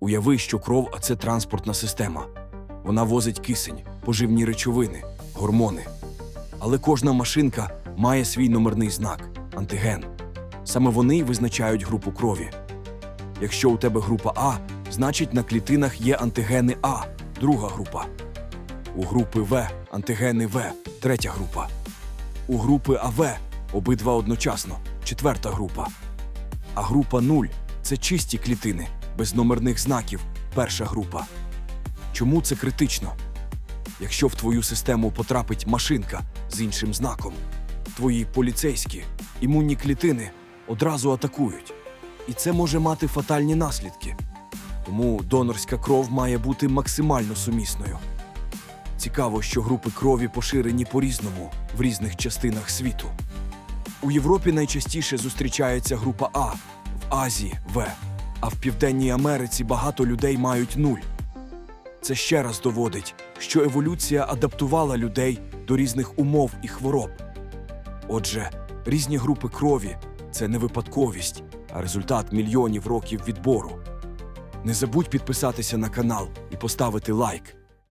Уяви, що кров це транспортна система. Вона возить кисень, поживні речовини, гормони. Але кожна машинка має свій номерний знак антиген. Саме вони визначають групу крові. Якщо у тебе група А, значить на клітинах є антигени А, друга група. У групи В антигени В, третя група. У групи АВ обидва одночасно, четверта група. А група 0 це чисті клітини, без номерних знаків, перша група. Чому це критично? Якщо в твою систему потрапить машинка з іншим знаком, твої поліцейські імунні клітини одразу атакують. І це може мати фатальні наслідки. Тому донорська кров має бути максимально сумісною. Цікаво, що групи крові поширені по-різному в різних частинах світу. У Європі найчастіше зустрічається група А, в Азії В, а в Південній Америці багато людей мають нуль. Це ще раз доводить, що еволюція адаптувала людей до різних умов і хвороб. Отже, різні групи крові це не випадковість, а результат мільйонів років відбору. Не забудь підписатися на канал і поставити лайк.